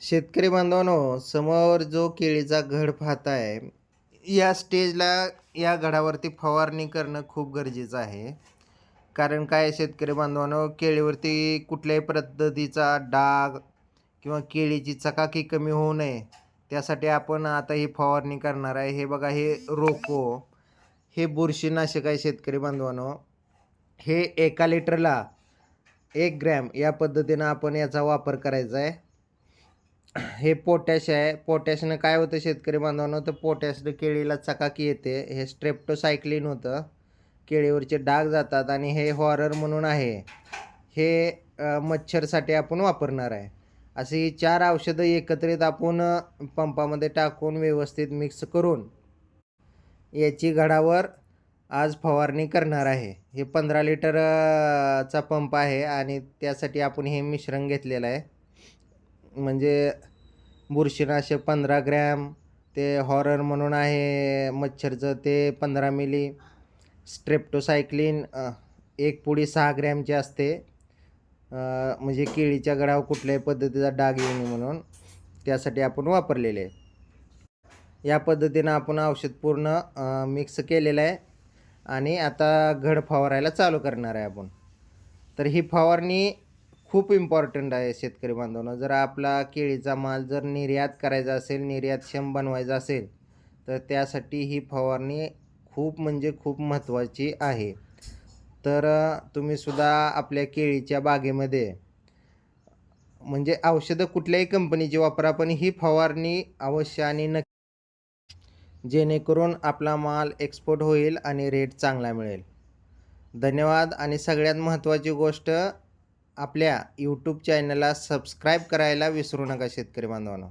शेतकरी बांधवांनो समोर जो केळीचा घड पाहताय या स्टेजला या घडावरती फवारणी करणं खूप गरजेचं आहे. कारण काय शेतकरी बांधवांनो केळीवरती कुठल्याही पद्धतीचा डाग किंवा केळीची चकाकी कमी होऊ नये. त्यासाठी आपण आता ही फवारणी करणार आहे. हे बघा हे रोको हे बुरशीनाशक आहे शेतकरी बांधवांनो. हे एका लिटरला एक ग्रॅम या पद्धतीनं आपण याचा वापर करायचा आहे. हे पोटॅश आहे. पोटॅशनं काय होतं शेतकरी बांधवांनो? तर पोटॅशनं केळीला चकाकी येते. हे स्ट्रेप्टोसायक्लिन होतं. केळीवरचे डाग जातात आणि हे हॉरर म्हणून आहे. हे मच्छरसाठी आपण वापरणार आहे. अशी ही चार औषधं एकत्रित आपण पंपामध्ये टाकून व्यवस्थित मिक्स करून याची घडावर आज फवारणी करणार आहे. हे पंधरा लिटरचा पंप आहे आणि त्यासाठी आपण हे मिश्रण घेतलेलं आहे. म्हणजे बुरशीनाशक पंधरा ग्रॅम ते हॉरर म्हणून आहे मच्छरचं ते पंधरा मिली. स्ट्रेप्टोसायक्लिन एक पुडी सहा ग्रॅमची असते. म्हणजे केळीच्या गडावर कुठल्याही पद्धतीचा डाग येऊ नये म्हणून त्यासाठी आपण वापरलेले आहे या पद्धतीनं आपण औषध पूर्ण मिक्स केलेलं आहे. आणि आता घड फवारायला चालू करणार आहे आपण. तर ही फवारणी खूप इम्पॉर्टंट आहे शेतकरी बांधवांनो. जर आपला केळीचा माल जर निर्यात करायचा असेल निर्यातक्षम बनवायचा असेल तर त्यासाठी ही फवारणी खूप म्हणजे खूप महत्त्वाची आहे. तर तुम्हीसुद्धा तुम्ही सुद्धा आपल्या केळीच्या बागेमध्ये म्हणजे औषधं कुठल्याही कंपनीची वापरा पण ही फवारणी अवश्य आणि नक्की जेणेकरून आपला माल एक्सपोर्ट होईल आणि रेट चांगला मिळेल. धन्यवाद आणि सगळ्यात महत्त्वाची गोष्ट आपल्या यूट्यूब चॅनलला सबस्क्राईब करायला विसरू नका शेतकरी बांधवांनो.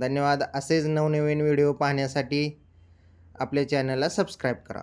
धन्यवाद. असेच नवनवीन व्हिडिओ पाहण्यासाठी आपल्या चॅनलला सबस्क्राईब करा.